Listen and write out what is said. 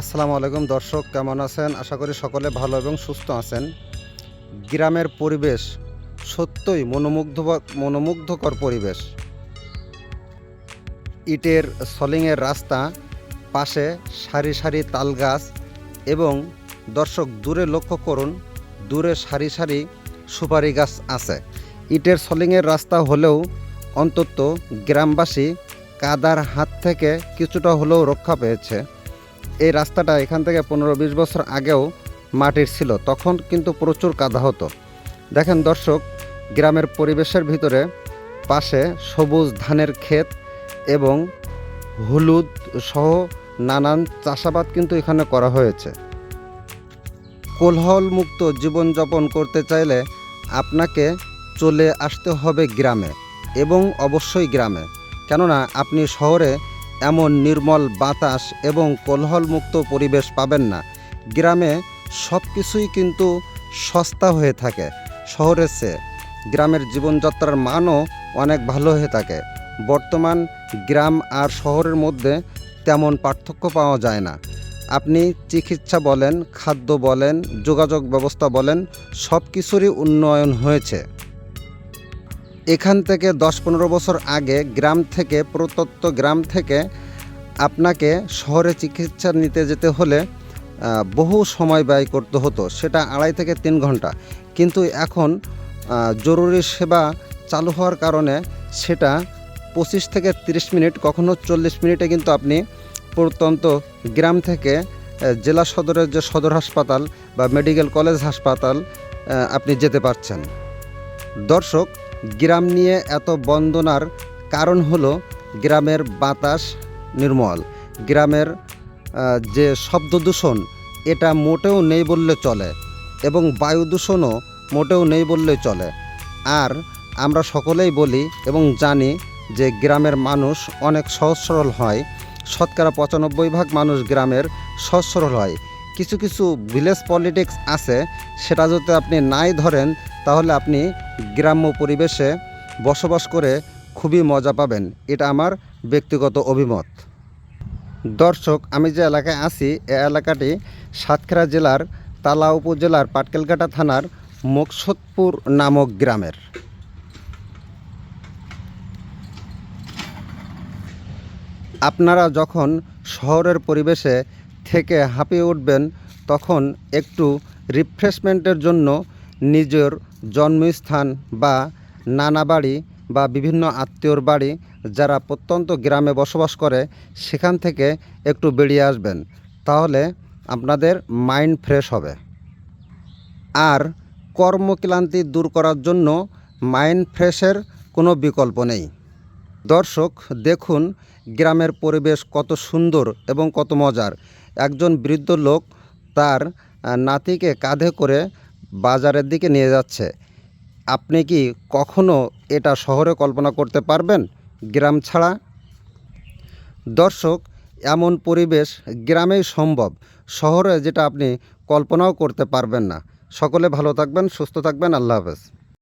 আসসালামু আলাইকুম দর্শক, কেমন আছেন? আশা করি সকলে ভালো এবং সুস্থ আছেন। গ্রামের পরিবেশ সত্যই মনোমুগ্ধ মনোমুগ্ধকর পরিবেশ। ইটের সলিংয়ের রাস্তা, পাশে সারি সারি তাল গাছ এবং দর্শক, দূরে লক্ষ্য করুন, দূরে সারি সারি সুপারি গাছ আছে। ইটের সলিংয়ের রাস্তা হলেও অন্তত গ্রামবাসী কাদার হাত থেকে কিছুটা হলেও রক্ষা পেয়েছে। এই রাস্তাটা এখান থেকে পনেরো বিশ বছর আগেও মাটির ছিল, তখন কিন্তু প্রচুর কাদা হতো। দেখেন দর্শক, গ্রামের পরিবেশের ভিতরে পাশে সবুজ ধানের ক্ষেত এবং হলুদ সহ নানান চাষাবাদ কিন্তু এখানে করা হয়েছে। কোলহলমুক্ত জীবনযাপন করতে চাইলে আপনাকে চলে আসতে হবে গ্রামে এবং অবশ্যই গ্রামে। কেননা আপনি শহরে এমন নির্মল বাতাস এবং কোলাহলমুক্ত পরিবেশ পাবেন না। গ্রামে সব কিছুই কিন্তু সস্তা হয়ে থাকে, শহরের চেয়ে। গ্রামের জীবনযাত্রার মানও অনেক ভালো হয়ে থাকে। বর্তমান গ্রাম আর শহরের মধ্যে তেমন পার্থক্য পাওয়া যায় না। আপনি চিকিৎসা বলেন, খাদ্য বলেন, যোগাযোগ ব্যবস্থা বলেন সব কিছুরই উন্নয়ন হয়েছে। এখান থেকে দশ পনেরো বছর আগে গ্রাম থেকে প্রত্যন্ত গ্রাম থেকে আপনাকে শহরে চিকিৎসা নিতে যেতে হলে বহু সময় ব্যয় করতে হতো। সেটা আড়াই থেকে তিন ঘণ্টা। কিন্তু এখন জরুরি সেবা চালু হওয়ার কারণে সেটা পঁচিশ থেকে তিরিশ মিনিট, কখনো চল্লিশ মিনিটে কিন্তু আপনি প্রত্যন্ত গ্রাম থেকে জেলা সদরের যে সদর হাসপাতাল বা মেডিকেল কলেজ হাসপাতাল আপনি যেতে পারছেন। দর্শক গ্রাম নিয়ে এত বন্দনার কারণ হলো গ্রামের বাতাস নির্মল। গ্রামের যে শব্দ দূষণ, এটা মোটেও নেই বললে চলে এবং বায়ু দূষণও মোটেও নেই বললে চলে। আর আমরা সকলেই বলি এবং জানি যে গ্রামের মানুষ অনেক সহজ সরল হয়। শতকরা পঁচানব্বই ভাগ মানুষ গ্রামের সহজ সরল হয়। কিছু কিছু ভিলেজ পলিটিক্স আছে, সেটা যদি আপনি নাই ধরেন, তাহলে আপনি গ্রাম্য পরিবেশে বসবাস করে খুবই মজা পাবেন। এটা আমার ব্যক্তিগত অভিমত। দর্শক, আমি যে এলাকায় আছি, এ এলাকাটি সাতক্ষীরা জেলার তালা উপজেলার পাটকেলকাটা থানার মকসদপুর নামক গ্রামের। আপনারা যখন শহরের পরিবেশে থেকে হাঁপিয়ে উঠবেন, তখন একটু রিফ্রেশমেন্টের জন্য নিজের জন্মস্থান বা নানা বাড়ি বা বিভিন্ন আত্মীয়র বাড়ি যারা প্রত্যন্ত গ্রামে বসবাস করে, সেখান থেকে একটু বেরিয়ে আসবেন। তাহলে আপনাদের মাইন্ড ফ্রেশ হবে। আর কর্মক্লান্তি দূর করার জন্য মাইন্ড ফ্রেশের কোনো বিকল্প নেই। দর্শক, দেখুন গ্রামের পরিবেশ কত সুন্দর এবং কত মজার। একজন বৃদ্ধ লোক তার নাতিকে কাঁধে করে বাজারের দিকে নিয়ে যাচ্ছে। আপনি কি কখনো এটা শহরে কল্পনা করতে পারবেন, গ্রাম ছাড়া? দর্শক, এমন পরিবেশ গ্রামেই সম্ভব। শহরে যেটা আপনি কল্পনাও করতে পারবেন না। সকলে ভালো থাকবেন, সুস্থ থাকবেন। আল্লাহ হাফেজ।